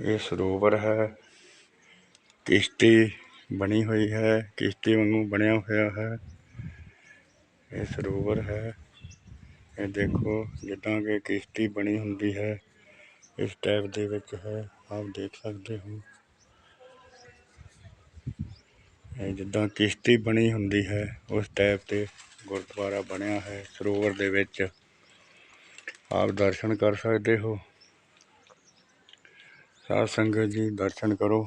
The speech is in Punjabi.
ਇਹ ਸਰੋਵਰ ਹੈ। ਕਿਸ਼ਤੀ ਬਣੀ ਹੋਈ ਹੈ। ਕਿਸ਼ਤੀ ਵਾਂਗੂ ਬਣਿਆ ਹੋਇਆ ਹੈ। ਇਹ ਸਰੋਵਰ ਹੈ। ਇਹ ਦੇਖੋ, ਜਿੱਦਾਂ ਕਿ ਕਿਸ਼ਤੀ ਬਣੀ ਹੁੰਦੀ ਹੈ। ਇਸ ਟਾਈਪ ਦੇ ਵਿੱਚ ਹੈ। ਆਪ ਦੇਖ ਸਕਦੇ ਹੋ। ਇਹ ਜਿੱਦਾਂ ਕਿਸ਼ਤੀ ਬਣੀ ਹੁੰਦੀ ਹੈ, ਉਸ ਟਾਈਪ ਤੇ ਗੁਰਦੁਆਰਾ ਬਣਿਆ ਹੈ ਸਰੋਵਰ ਦੇ ਵਿੱਚ। ਆਪ ਦਰਸ਼ਨ ਕਰ ਸਕਦੇ ਹੋ। ਸਾਧ ਸੰਗਤ ਜੀ ਦਰਸ਼ਨ ਕਰੋ